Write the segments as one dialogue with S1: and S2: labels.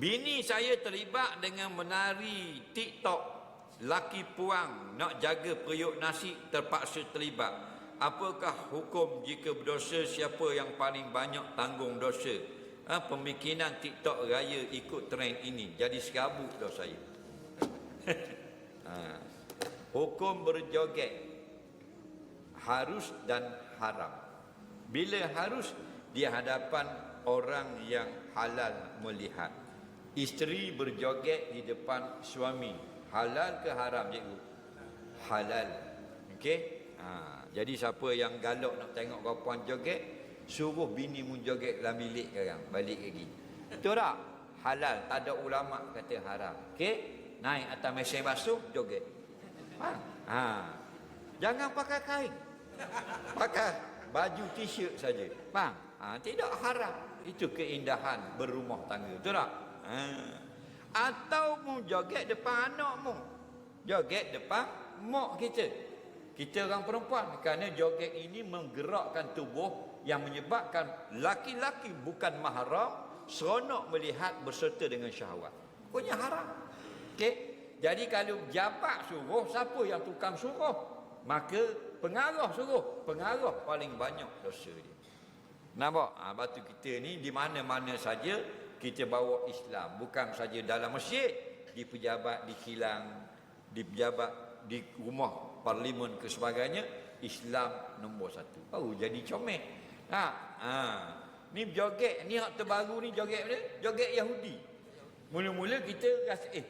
S1: Bini saya terlibat dengan menari TikTok. Laki puang nak jaga periuk nasi terpaksa terlibat. Apakah hukum jika berdosa siapa yang paling banyak tanggung dosa? Ha, pemikiran TikTok raya ikut trend ini. Jadi serabut dah saya. ha. Hukum berjoget harus dan haram. Bila harus di hadapan orang yang halal melihat. Isteri berjoget di depan suami. Halal ke haram cikgu? Halal. Okey? Ha, jadi siapa yang galak nak tengok kau puan joget, suruh bini mu joget dalam bilik sekarang. Balik lagi. Betul tak? Halal. Tak ada ulama kata haram. Okey? Naik atas mesin basuh, joget. Ha? ha. Jangan pakai kain. Pakai baju t-shirt saja. Faham? Ha, tidak haram. Itu keindahan berumah tangga. Betul tak? Ha. Atau mu joget depan anak mu. Joget depan mak kita. Kita orang perempuan. Kerana joget ini menggerakkan tubuh yang menyebabkan laki-laki bukan mahram seronok melihat berserta dengan syahwat. Pokoknya haram. Okey. Jadi kalau jabat suruh, siapa yang tukang suruh? Maka pengaruh suruh. Pengaruh paling banyak dosa dia. Nampak? Ha, batu kita ni di mana-mana saja kita bawa Islam. Bukan saja dalam masjid, di pejabat, di kilang, di pejabat, di rumah parlimen ke sebagainya, Islam nombor satu. Oh, jadi comel. Ha, ha. Ni joget, ni hak terbaru ni joget mana? Joget Yahudi. Mula-mula kita rasa, eh,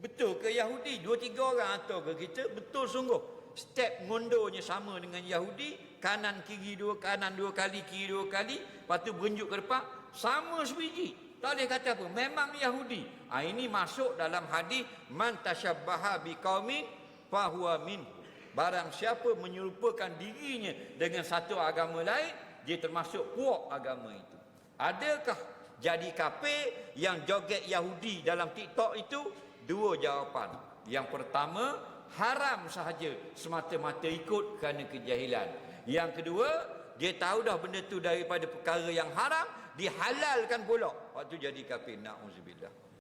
S1: betul ke Yahudi? Dua tiga orang atau ke kita? Betul sungguh step ngondornya sama dengan Yahudi kanan kiri dua kanan dua kali kiri dua kali lepas tu berunjuk ke depan sama sebiji tak boleh kata apa? Memang Yahudi. Ha, ini masuk dalam hadis man tasyabbaha biqaumin fahuwa min barang siapa menyerupakan dirinya dengan satu agama lain dia termasuk puak agama itu. Adakah jadi kafir yang joget Yahudi dalam TikTok itu? Dua jawapan. Yang pertama haram sahaja semata-mata ikut kerana kejahilan. Yang kedua, dia tahu dah benda tu daripada perkara yang haram, dihalalkan pula. Waktu jadi kafir, na'udzubillah.